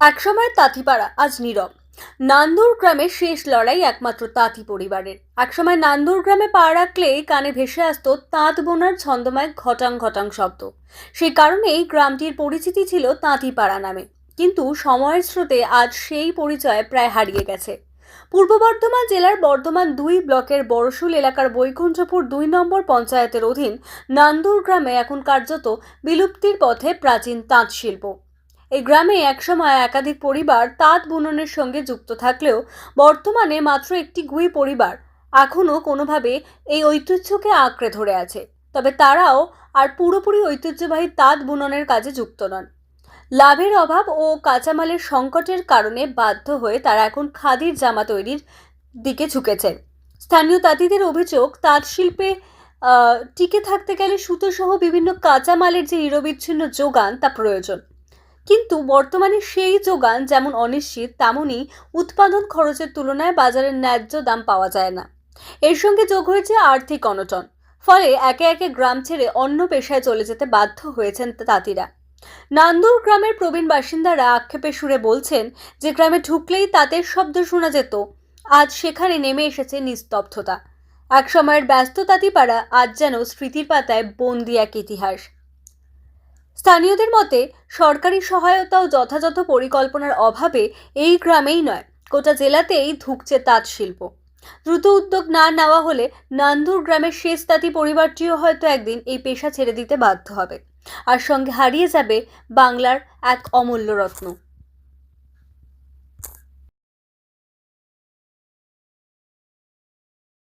একসময় তাঁতিপাড়া আজ নীরব। নান্দুর গ্রামের শেষ লড়াই একমাত্র তাঁতি পরিবারের। একসময় নান্দুর গ্রামে পা রাখলেই কানে ভেসে আসত তাঁত বোনার ছন্দময় ঘটাং ঘটাং শব্দ। সেই কারণেই গ্রামটির পরিচিতি ছিল তাঁতিপাড়া নামে। কিন্তু সময়ের স্রোতে আজ সেই পরিচয় প্রায় হারিয়ে গেছে। পূর্ব বর্ধমান জেলার বর্ধমান দুই ব্লকের বড়শুল এলাকার বৈকুণ্ঠপুর দুই নম্বর পঞ্চায়েতের অধীন নান্দুর গ্রামে এখন কার্যত বিলুপ্তির পথে প্রাচীন তাঁত শিল্প। এই গ্রামে একসময় একাধিক পরিবার তাঁত বুননের সঙ্গে যুক্ত থাকলেও বর্তমানে মাত্র একটি গুই পরিবার এখনও কোনোভাবে এই ঐতিহ্যকে আঁকড়ে ধরে আছে। তবে তারাও আর পুরোপুরি ঐতিহ্যবাহী তাঁত বুননের কাজে যুক্ত নন। লাভের অভাব ও কাঁচামালের সংকটের কারণে বাধ্য হয়ে তারা এখন খাদির জামা তৈরির দিকে ঝুঁকেছেন। স্থানীয় তাঁতিদের অভিযোগ, তাঁত শিল্পে টিকে থাকতে গেলে সুতোসহ বিভিন্ন কাঁচামালের যে নিরবিচ্ছিন্ন যোগান তা প্রয়োজন। কিন্তু বর্তমানে সেই যোগান যেমন অনিশ্চিত তেমনই উৎপাদন খরচের তুলনায় বাজারের ন্যায্য দাম পাওয়া যায় না। এর সঙ্গে যোগ হয়েছে আর্থিক অনটন। ফলে একে একে গ্রাম ছেড়ে অন্য পেশায় চলে যেতে বাধ্য হয়েছেন তাঁতিরা। নান্দুর গ্রামের প্রবীণ বাসিন্দারা আক্ষেপে সুরে বলছেন, যে গ্রামে ঢুকলেই তাঁতের শব্দ শোনা যেত, আজ সেখানে নেমে এসেছে নিস্তব্ধতা। এক সময়ের ব্যস্ত তাঁতিপাড়া আজ যেন স্মৃতির পাতায় বন্দি এক ইতিহাস। স্থানীয়দের মতে, সরকারি সহায়তা ও যথাযথ পরিকল্পনার অভাবে এই গ্রামেই নয়, গোটা জেলাতেই ধুকছে তাঁত শিল্প। দ্রুত উদ্যোগ না নেওয়া হলে নান্দুর গ্রামের শেষ তাঁতি পরিবারটিও হয়তো একদিন এই পেশা ছেড়ে দিতে বাধ্য হবে। আর সঙ্গে হারিয়ে যাবে বাংলার এক অমূল্য রত্ন।